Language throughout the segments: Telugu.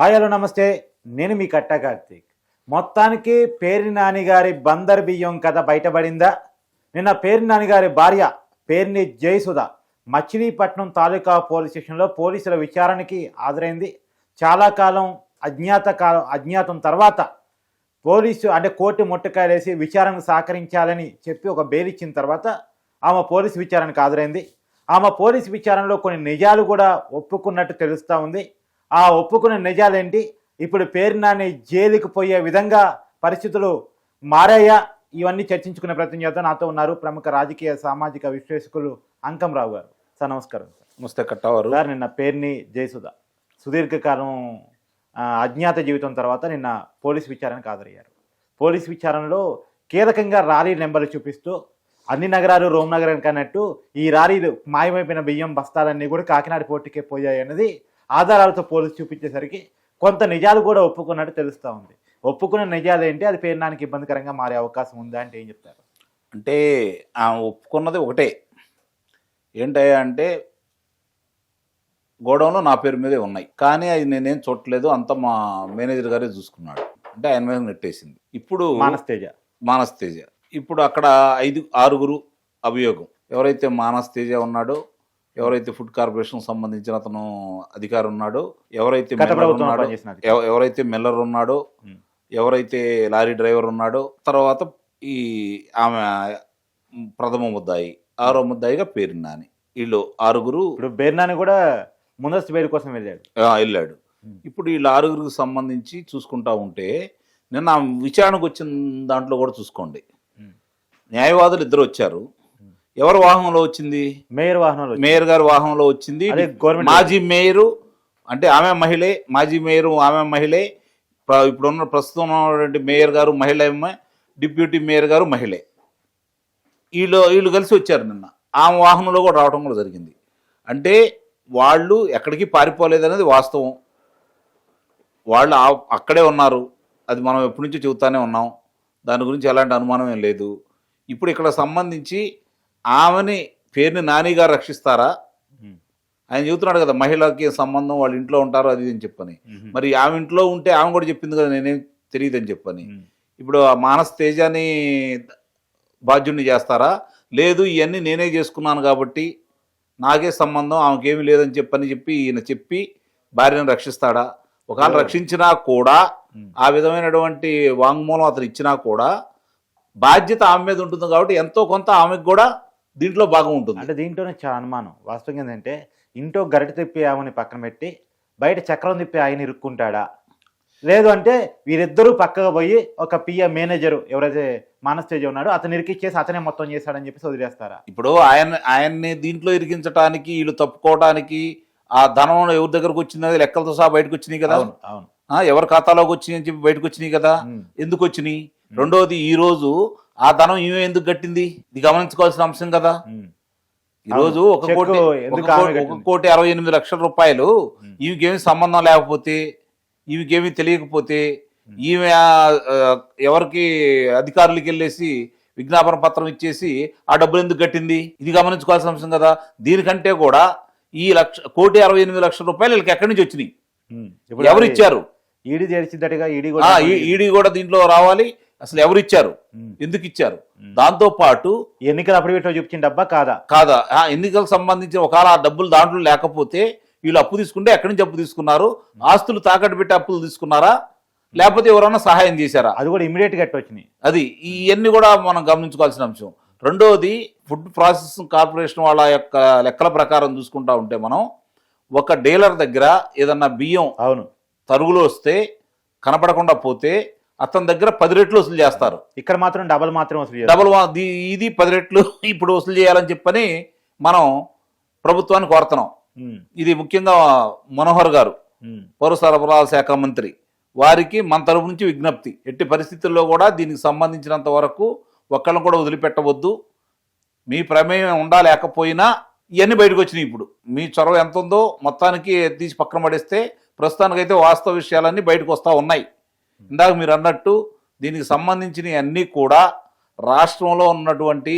హాయ్ హలో నమస్తే. నేను మీ కట్టా కార్తీక్. మొత్తానికి పేరు నాన్నగారి బందర్ బియ్యం కథ బయటపడిందా? నిన్న పేరు నాని గారి భార్య పేరుని జయసుధ మచిలీపట్నం తాలూకా పోలీస్ స్టేషన్లో పోలీసుల విచారణకి హాజరైంది. చాలా కాలం అజ్ఞాత కాలం అజ్ఞాతం తర్వాత పోలీసు అంటే కోర్టు ముట్టకాయలేసి విచారణకు సహకరించాలని చెప్పి ఒక బెయిల్ ఇచ్చిన తర్వాత ఆమె పోలీసు విచారణకు హాజరైంది. ఆమె పోలీసు విచారణలో కొన్ని నిజాలు కూడా ఒప్పుకున్నట్టు తెలుస్తూ ఉంది. ఆ ఒప్పుకున్న నిజాలేంటి? ఇప్పుడు పేరు నాని జైలుకి పోయే విధంగా పరిస్థితులు మారాయా? ఇవన్నీ చర్చించుకునే ప్రయత్నం చేద్దాం. నాతో ఉన్నారు ప్రముఖ రాజకీయ సామాజిక విశ్లేషకులు అంకంరావు గారు. సార్ నమస్కారం సార్. నమస్తే కట్టవారు. సార్ నిన్న పేరుని జయసుధ సుదీర్ఘకాలం అజ్ఞాత జీవితం తర్వాత నిన్న పోలీస్ విచారణకు హాజరయ్యారు. పోలీస్ విచారణలో కీలకంగా రారీ నెంబర్లు చూపిస్తూ అన్ని నగరాలు రోమ్ నగరానికి అన్నట్టు ఈ రారీలు మాయమైపోయిన బియ్యం బస్తాలన్నీ కూడా కాకినాడ పోటీకే పోయాయి అన్నది ఆధారాలతో పోలీసు చూపించేసరికి కొంత నిజాలు కూడా ఒప్పుకున్నట్టు తెలుస్తూ ఉంది. ఒప్పుకున్న నిజాలు ఏంటి? అది పేరునానికి ఇబ్బందికరంగా మారే అవకాశం ఉందా అంటే ఏం చెప్తారు? అంటే ఆమె ఒప్పుకున్నది ఒకటే. ఏంటయ్యా అంటే గోడౌన్లో నా పేరు మీదే ఉన్నాయి. కానీ అది నేనేం చూడట్లేదు. అంత మా మేనేజర్ గారే చూసుకున్నాడు. అంటే ఆయన మీద నెట్టేసింది. ఇప్పుడు మానస్ తేజ మానస్ తేజ ఇప్పుడు అక్కడ ఐదు ఆరుగురు అభియోగం. ఎవరైతే మానస్ తేజ ఉన్నాడో ఎవరైతే ఫుడ్ కార్పొరేషన్ సంబంధించిన అతను అధికారి ఉన్నాడో ఎవరైతే ఉన్నాడో ఎవరైతే మిల్లర్ ఉన్నాడో. ఎవరైతే లారీ డ్రైవర్ ఉన్నాడో తర్వాత ఈ ఆమె ప్రథమ ముద్దాయి ఆరో ముద్దాయిగా పేరు నాని వీళ్ళు ఆరుగురు ఇప్పుడు బేర్నాని కూడా ముందస్తు బెయిల్ కోసం వెళ్ళాడు ఆ, వెళ్ళాడు. ఇప్పుడు వీళ్ళ ఆరుగురికి సంబంధించి చూసుకుంటా ఉంటే నిన్న విచారణకు వచ్చిన దాంట్లో కూడా చూసుకోండి. న్యాయవాదులు ఇద్దరు వచ్చారు ఎవరి వాహనంలో వచ్చింది? మేయర్ వాహనంలో. మేయర్ గారి వాహనంలో వచ్చింది. గవర్నమెంట్ మాజీ మేయరు అంటే ఆమె మహిళే మాజీ మేయరు ఆమె మహిళే ఇప్పుడున్న ప్రస్తుతం ఉన్నటువంటి మేయర్ గారు మహిళ డిప్యూటీ మేయర్ గారు మహిళే. వీళ్ళు వీళ్ళు కలిసి వచ్చారు నిన్న. ఆమె వాహనంలో కూడా రావడం కూడా జరిగింది. అంటే వాళ్ళు ఎక్కడికి పారిపోలేదు అనేది వాస్తవం. వాళ్ళు అక్కడే ఉన్నారు. అది మనం ఎప్పటి నుంచో చెబుతానే ఉన్నాం. దాని గురించి ఎలాంటి అనుమానం ఏం లేదు. ఇప్పుడు ఇక్కడ సంబంధించి ఆమెని పేరుని నానిగా రక్షిస్తారా. ఆయన చెబుతున్నాడు కదా మహిళకి సంబంధం వాళ్ళ ఇంట్లో ఉంటారు అది ఇది అని చెప్పని. మరి ఆమె ఇంట్లో ఉంటే ఆమె కూడా చెప్పింది కదా నేనేం తెలియదని చెప్పని. ఇప్పుడు ఆ మానస్ తేజాని బాధ్యుడిని చేస్తారా లేదు ఇవన్నీ నేనే చేసుకున్నాను కాబట్టి నాకే సంబంధం ఆమెకేమీ లేదని చెప్పని చెప్పి ఈయన చెప్పి భార్యను రక్షిస్తాడా ఒకవేళ. రక్షించినా కూడా. ఆ విధమైనటువంటి వాంగ్మూలం అతను ఇచ్చినా కూడా బాధ్యత ఆమె మీద ఉంటుంది కాబట్టి ఎంతో కొంత ఆమెకు కూడా దీంట్లో భాగం ఉంటుంది అంటే దీంట్లోనే చాలా అనుమానం. వాస్తవం ఏంటంటే ఇంట్లో గరిట తిప్పి ఆమెని పక్కన పెట్టి బయట చక్రం తిప్పి ఆయన ఇరుక్కుంటాడా? లేదు అంటే వీరిద్దరూ పక్కగా పోయి ఒక పిఏ మేనేజరు ఎవరైతే మానస్తేజ ఉన్నాడో అతను ఇరికిచ్చేసి అతనే మొత్తం చేశాడని చెప్పేసి వదిలేస్తారా? ఇప్పుడు ఆయన ఆయన్ని దీంట్లో ఇరికించడానికి వీళ్ళు తప్పుకోవడానికి ఆ ధనం ఎవరి దగ్గరకు వచ్చింది లెక్కలతో సహా బయటకు వచ్చినాయి కదా? అవును ఎవరి ఖాతాలోకి వచ్చినాయి అని చెప్పి బయటకు వచ్చినాయి కదా. ఎందుకు వచ్చినాయి? రెండోది ఈ రోజు ఆ ధనం ఈమె ఎందుకు కట్టింది? ఇది గమనించుకోవాల్సిన అంశం కదా. ఉమ్. ఈ రోజు అవును. ఒక కోటి ఎందుకు ఒక కోటి- అరవై ఎనిమిది లక్షల రూపాయలు. ఈమెకేమి సంబంధం లేకపోతే ఈమెకేమీ తెలియకపోతే ఈమె ఎవరికి అధికారులకి వెళ్ళేసి విజ్ఞాపన పత్రం ఇచ్చేసి ఆ డబ్బులు ఎందుకు కట్టింది? ఇది గమనించుకోవాల్సిన అంశం కదా. దీనికంటే కూడా ఈ లక్ష కోటి అరవై ఎనిమిది లక్షల రూపాయలు వీళ్ళకి ఎక్కడి నుంచి వచ్చినాయి. ఎవరు ఇచ్చారు? ఈడీ తెరిచిద్దటిగా ఈడీ కూడా ఈడీ కూడా దీంట్లో రావాలి. అసలు ఎవరు ఇచ్చారు. ఎందుకు ఇచ్చారు. దాంతో పాటు ఎన్నికల అప్పుడు వీటిలో చూపించిన డబ్బా కాదా? కాదా? ఆ ఎన్నికలకు సంబంధించిన ఒకవేళ ఆ డబ్బులు దాంట్లో లేకపోతే వీళ్ళు అప్పు తీసుకుంటే ఎక్కడి నుంచి అప్పు తీసుకున్నారు? ఆస్తులు తాకట్టు పెట్టి అప్పులు తీసుకున్నారా? లేకపోతే ఎవరైనా సహాయం చేశారా? అది కూడా ఇమీడియట్గా వచ్చినాయి అది ఇవన్నీ కూడా మనం గమనించుకోవాల్సిన అంశం. రెండోది ఫుడ్ ప్రాసెసింగ్ కార్పొరేషన్ వాళ్ళ యొక్క లెక్కల ప్రకారం చూసుకుంటా ఉంటే మనం ఒక డీలర్ దగ్గర ఏదన్నా బియ్యం అవును. తరుగులు వస్తే కనపడకుండా పోతే అతని దగ్గర పది రెట్లు వసూలు చేస్తారు. ఇక్కడ మాత్రం డబల్ మాత్రం వసూలు. డబుల్ ఇది పది రెట్లు ఇప్పుడు వసూలు చేయాలని చెప్పని మనం ప్రభుత్వాన్ని కోరుతున్నాం. ఇది ముఖ్యంగా మనోహర్ గారు. పౌర సరఫరాల శాఖ మంత్రి. వారికి మన తరపు నుంచి విజ్ఞప్తి. ఎట్టి పరిస్థితుల్లో కూడా దీనికి సంబంధించినంత వరకు ఒక్కళ్ళని కూడా వదిలిపెట్టవద్దు. మీ ప్రమేయం ఉండా లేకపోయినా ఇవన్నీ బయటకు వచ్చినాయి ఇప్పుడు. మీ చొరవ ఎంత ఉందో మొత్తానికి తీసి పక్కన పడేస్తే ప్రస్తుతానికైతే వాస్తవ విషయాలన్నీ బయటకు వస్తూ ఉన్నాయి. ఇందాక మీరు అన్నట్టు దీనికి సంబంధించిన అన్నీ కూడా రాష్ట్రంలో ఉన్నటువంటి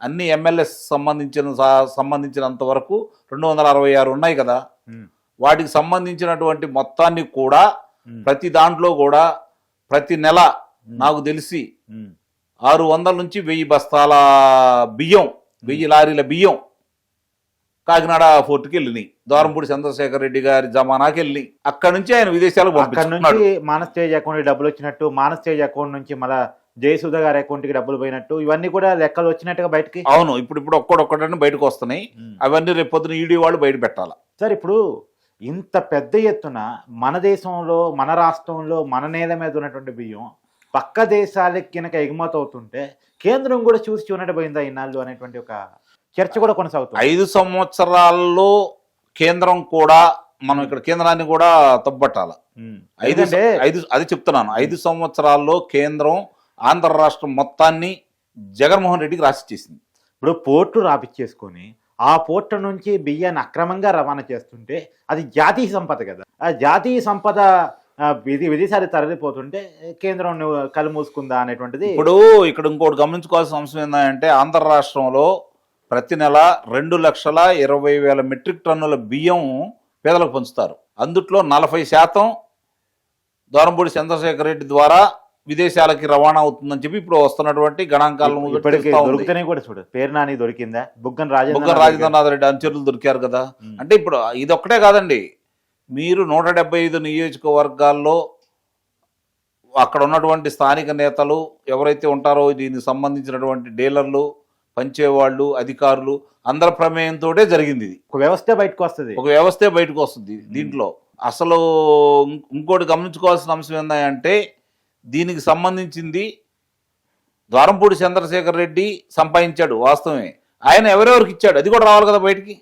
అన్ని ఎమ్మెల్యేస్ సంబంధించిన సంబంధించినంత వరకు రెండు వందల అరవై ఆరు ఉన్నాయి కదా. వాటికి సంబంధించినటువంటి మొత్తాన్ని కూడా ప్రతి దాంట్లో కూడా ప్రతి నెల నాకు తెలిసి ఆరు వందల నుంచి వెయ్యి బస్తాల బియ్యం వెయ్యి లారీల బియ్యం కాకినాడ ఫోర్ట్కి వెళ్ళినాయి. దోరంపూడి చంద్రశేఖర్ రెడ్డి గారి జమానాకి వెళ్ళి అక్కడ నుంచి ఆయన విదేశాలకు అక్కడ నుంచి మానస్ తేజ్ అకౌంట్ డబ్బులు వచ్చినట్టు మానస్ తేజ్ అకౌంట్ నుంచి మళ్ళా జయసుధ గారి అకౌంట్కి డబ్బులు పోయినట్టు ఇవన్నీ కూడా లెక్కలు వచ్చినట్టుగా బయటకి అవును ఇప్పుడు ఇప్పుడు ఒక్కడొక్కడని బయటకు వస్తున్నాయి. అవన్నీ రేపు పొద్దున ఈడీ వాళ్ళు బయట పెట్టాలి? సార్ ఇప్పుడు ఇంత పెద్ద ఎత్తున మన దేశంలో మన రాష్ట్రంలో మన నేల మీద ఉన్నటువంటి బియ్యం పక్క దేశాలకి కనుక ఎగుమతి అవుతుంటే కేంద్రం కూడా చూసి చూనట్టబోయిందా ఇన్నాళ్ళు అనేటువంటి ఒక చర్చ కూడా కొనసాగుతుంది. ఐదు సంవత్సరాల్లో కేంద్రం కూడా మనం ఇక్కడ కేంద్రాన్ని కూడా తప్పట్టాలి ఉమ్. ఐదు ఐదు అది చెప్తున్నాను. ఐదు సంవత్సరాల్లో కేంద్రం ఆంధ్ర రాష్ట్రం మొత్తాన్ని జగన్మోహన్ రెడ్డికి రాసిచ్చేసింది. ఇప్పుడు పోర్టు రాపిచ్చేసుకొని ఆ పోర్టు నుంచి బియ్యాన్ని అక్రమంగా రవాణా చేస్తుంటే అది జాతీయ సంపద కదా. ఆ జాతీయ సంపద విధి విధిసారి తరలిపోతుంటే కేంద్రం కళ్ళు మూసుకుందా అనేటువంటిది ఇప్పుడు ఇక్కడ ఇంకోటి గమనించుకోవాల్సిన అంశం ఏంటంటే ఆంధ్ర రాష్ట్రంలో ప్రతి నెల రెండు లక్షల ఇరవై వేల మెట్రిక్ టన్నుల బియ్యం పేదలకు పంచుతారు. అందుట్లో నలభై శాతం దూరంపూడి చంద్రశేఖర్ రెడ్డి ద్వారా విదేశాలకి రవాణా అవుతుందని చెప్పి ఇప్పుడు వస్తున్నటువంటి గణాంకాలను కూడా చూడు. పేరు నాని దొరికిందా? బుగ్గన బుగ్గన రాజేంద్ర రాజేంద్రనాథ్ రెడ్డి అనుచరులు దొరికారు కదా. అంటే ఇప్పుడు ఇది ఒక్కటే కాదండి. మీరు నూట డెబ్బై ఐదు నియోజకవర్గాల్లో అక్కడ ఉన్నటువంటి స్థానిక నేతలు ఎవరైతే ఉంటారో దీనికి సంబంధించినటువంటి డీలర్లు పంచేవాళ్ళు అధికారులు అందరి ప్రమేయంతో జరిగింది ఇది. ఒక వ్యవస్థ బయటకు వస్తుంది. ఒక వ్యవస్థే బయటకు వస్తుంది దీంట్లో. అసలు ఇంకోటి గమనించుకోవాల్సిన అంశం ఏంటంటే దీనికి సంబంధించింది ద్వారంపూడి చంద్రశేఖర్ రెడ్డి సంపాదించాడు వాస్తవమే. ఆయన ఎవరెవరికి ఇచ్చాడు? అది కూడా రావాలి కదా బయటికి?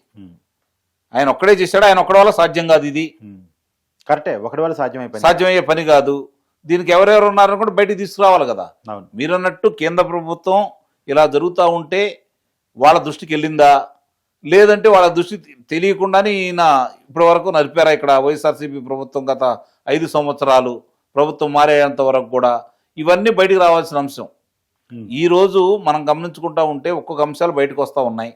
ఆయన ఒక్కడే చేశాడు? ఆయన ఒక్కడే వల్ల సాధ్యం కాదు ఇది. కరెక్టే ఒకటి వల్ల సాధ్యమైపోయింది సాధ్యమయ్యే పని కాదు. దీనికి ఎవరెవరు ఉన్నారని కూడా బయటికి తీసుకురావాలి కదా. అవును. మీరన్నట్టు కేంద్ర ప్రభుత్వం ఇలా జరుగుతూ ఉంటే వాళ్ళ దృష్టికి వెళ్ళిందా? లేదంటే వాళ్ళ దృష్టి తెలియకుండానే ఈయన ఇప్పటి వరకు నడిపారా ఇక్కడ వైఎస్ఆర్సీపీ ప్రభుత్వం గత ఐదు సంవత్సరాలు? ప్రభుత్వం మారేంత వరకు కూడా ఇవన్నీ బయటికి రావాల్సిన అంశం. ఉమ్. ఈ రోజు మనం గమనించుకుంటా ఉంటే ఒక్కొక్క అంశాలు బయటకు వస్తూ ఉన్నాయి.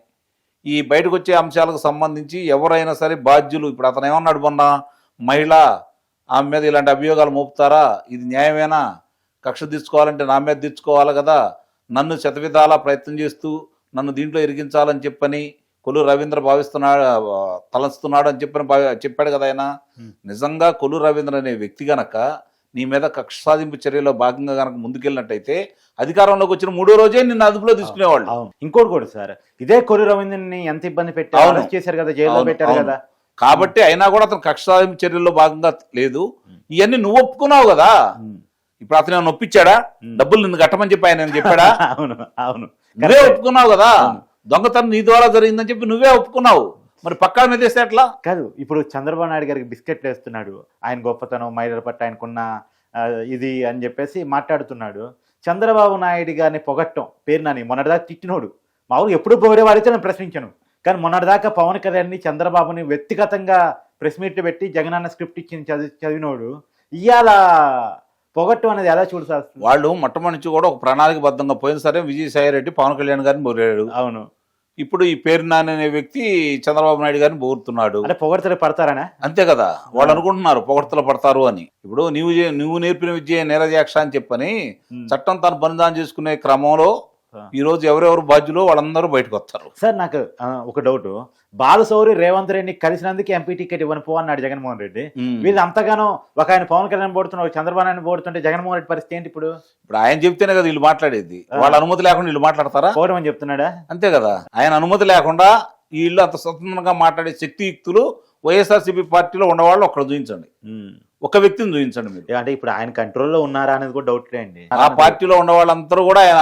ఈ బయటకు వచ్చే అంశాలకు సంబంధించి ఎవరైనా సరే బాధ్యులు ఇప్పుడు అతను ఏమన్నాడు మొన్న? మహిళ ఆమె మీద ఇలాంటి అభియోగాలు మోపుతారా? ఇది న్యాయమేనా? కక్ష తీర్చుకోవాలంటే నా మీద తీర్చుకోవాలి కదా? నన్ను శతవిధాలా ప్రయత్నం చేస్తూ నన్ను దీంట్లో ఇరికించాలని చెప్పని కొలు రవీంద్ర భావిస్తున్నాడు తలస్తున్నాడు అని చెప్పని చెప్పాడు కదా ఆయన. నిజంగా కొలు రవీంద్ర అనే వ్యక్తి గనక నీ మీద కక్ష సాధింపు చర్యలో భాగంగా గనక ముందుకెళ్ళినట్టయితే అధికారంలోకి వచ్చిన మూడో రోజే నిన్ను అదుపులో తీసుకునేవాళ్ళు. ఇంకోటి కూడా సార్ ఇదే కొరి రవీంద్రని ఎంత ఇబ్బంది పెట్టారు చేశారు కదా జైల్లో పెట్టారు. కదా. కాబట్టి అయినా కూడా అతను కక్ష సాధింపు చర్యల్లో భాగంగా లేదు ఇవన్నీ నువ్వు ఒప్పుకున్నావు కదా. ఇప్పుడు అతను ఏమైనా ఒప్పించాడా. డబ్బులు నిన్ను కట్టమని చెప్పి ఆయన చెప్పాడా? అవును అవును. నువ్వే. ఒప్పుకున్నావు కదా. దొంగతనం నీ ద్వారా జరిగిందని చెప్పి నువ్వే ఒప్పుకున్నావు. మరి పక్కా మీద వేస్తే ఎట్లా? కాదు ఇప్పుడు చంద్రబాబు నాయుడు గారికి బిస్కెట్లు వేస్తున్నాడు. ఆయన గొప్పతనం మహిళల పట్ల ఆయనకున్న ఇది అని చెప్పేసి మాట్లాడుతున్నాడు. చంద్రబాబు నాయుడు గారిని పొగట్టం పేరు నాని మొన్నటిదాకా తిట్టినోడు. మామూలు ఎప్పుడు పొగిడేవాడైతే నేను ప్రశ్నించాను. కానీ మొన్నటిదాకా పవన్ కళ్యాణ్ని చంద్రబాబుని వ్యక్తిగతంగా ప్రెస్ మీట్ పెట్టి జగనన్న స్క్రిప్ట్ ఇచ్చి చదివి చదివినోడు. ఇవాళ పొగట్టం అనేది ఎలా చూడాల్సి వాళ్ళు మొట్టమొదటి నుంచి కూడా ఒక ప్రణాళికబద్ధంగా పోయిన సరే విజయసాయి రెడ్డి పవన్ కళ్యాణ్ గారిని బోరాడు అవును. ఇప్పుడు ఈ పేరు నాని అనే వ్యక్తి చంద్రబాబు నాయుడు గారిని బోరుతున్నాడు. అంటే పొగడతలు పడతారనా? అంతే కదా. వాళ్ళు అనుకుంటున్నారు పొగడ్తలు పడతారు అని. ఇప్పుడు నువ్వు నువ్వు నేర్పిన విద్య నిరజాక్ష అని చెప్పని చట్టం తను బలిదానం చేసుకునే క్రమంలో. ఈ రోజు ఎవరెవరు బాధ్యులో వాళ్ళందరూ బయటకు వస్తారు. సార్ నాకు ఒక డౌట్ బాలసౌరి రేవంత్ రెడ్డిని కలిసినందుకు ఎంపీ టికెట్ ఇవ్వను పో అన్నాడు జగన్మోహన్ రెడ్డి. వీళ్ళు అంతగానో ఒక ఆయన పవన్ కళ్యాణ్ పోడుతున్నారు ఒక చంద్రబాబు నాయుడు పోడుతుంటే జగన్మోహన్ రెడ్డి పరిస్థితి ఏంటి ఇప్పుడు? ఇప్పుడు ఆయన చెప్తేనే కదా వీళ్ళు మాట్లాడేది. వాళ్ళ అనుమతి లేకుండా వీళ్ళు మాట్లాడతారా? పోవడం అని చెప్తున్నాడా? అంతే కదా. ఆయన అనుమతి లేకుండా వీళ్ళు అంత స్వతంత్రంగా మాట్లాడే శక్తియుక్తులు వైఎస్ఆర్సీపీ పార్టీలో ఉన్నవాళ్ళు ఒక్కడ చూపించండి. ఒక వ్యక్తిని చూపించండి మీరు. అంటే ఇప్పుడు ఆయన కంట్రోల్లో ఉన్నారా అనేది కూడా డౌట్ అండి. ఆ పార్టీలో ఉన్న వాళ్ళందరూ కూడా ఆయన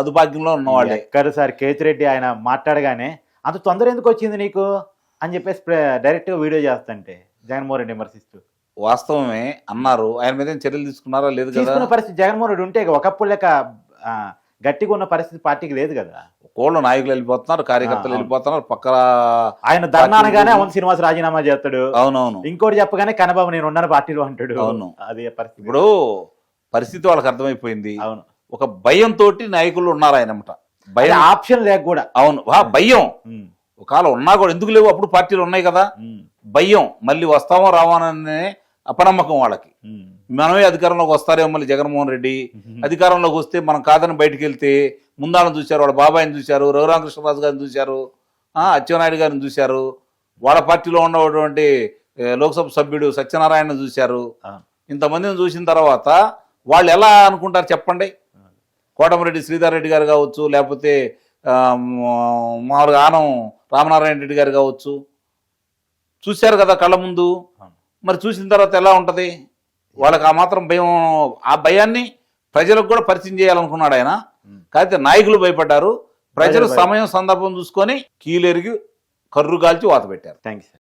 అదుభాగ్యంలో ఉన్నవాళ్ళే ఎక్కడ సార్ కేతిరెడ్డి ఆయన మాట్లాడగానే అంత తొందర ఎందుకు వచ్చింది నీకు? అని చెప్పేసి డైరెక్ట్గా వీడియో చేస్తుంటే జగన్మోహన్ రెడ్డి విమర్శిస్తూ. వాస్తవమే అన్నారు. ఆయన మీద ఏం చర్యలు తీసుకున్నారా లేదు కదా. పరిస్థితి జగన్మోహన్ రెడ్డి ఉంటే ఒకప్పుడు లెక్క ఆ, గట్టిగా ఉన్న పరిస్థితి పార్టీకి లేదు కదా. కోళ్ళు నాయకులు వెళ్ళిపోతున్నారు కార్యకర్తలు అవును. వెళ్ళిపోతున్నారు పక్కన ఆయన ధర్నానగానే అవంత్ శ్రీనివాస్ రాజీనామా చేస్తాడు. అవునవును. ఇంకోటి చెప్పగానే కనబాబు నేను ఉన్నాను పార్టీలో అంటాడు. అవును. అదే పరిస్థితి. ఇప్పుడు పరిస్థితి వాళ్ళకి అర్థమైపోయింది. అవును. ఒక భయంతో నాయకులు ఉన్నారు ఆయనమాట. భయం ఆప్షన్ లేక కూడా. అవును. భయం. ఒకవేళ ఉన్నా కూడా ఎందుకు లేవు? అప్పుడు పార్టీలు ఉన్నాయి కదా. భయం. మళ్ళీ వస్తామో రావాననే అపనమ్మకం వాళ్ళకి. మనమే అధికారంలోకి వస్తారేమో మళ్ళీ జగన్మోహన్ రెడ్డి. అధికారంలోకి వస్తే మనం కాదని బయటికి వెళ్తే ముందాలను చూశారు వాళ్ళ బాబాయిని చూశారు రఘురామకృష్ణరాజు గారిని చూశారు ఆ, అచ్చెన్నాయుడు గారిని చూశారు వాళ్ళ పార్టీలో ఉన్నటువంటి లోక్సభ సభ్యుడు సత్యనారాయణ చూశారు. ఇంతమందిని చూసిన తర్వాత వాళ్ళు ఎలా అనుకుంటారు చెప్పండి? కోటమిరెడ్డి శ్రీధర్ రెడ్డి గారు కావచ్చు లేకపోతే మామూలుగా ఆనం రామనారాయణ రెడ్డి గారు కావచ్చు. చూశారు కదా కళ్ళ ముందు. మరి చూసిన తర్వాత ఎలా ఉంటది? వాళ్ళకి ఆ మాత్రం భయం ఆ భయాన్ని ప్రజలకు కూడా పరిచయం చేయాలనుకున్నాడు ఆయన. కాకపోతే నాయకులు భయపడ్డారు. ప్రజలు సమయం సందర్భం చూసుకొని కీలెరిగి కర్రు కాల్చి వాత పెట్టారు. Thank you sir.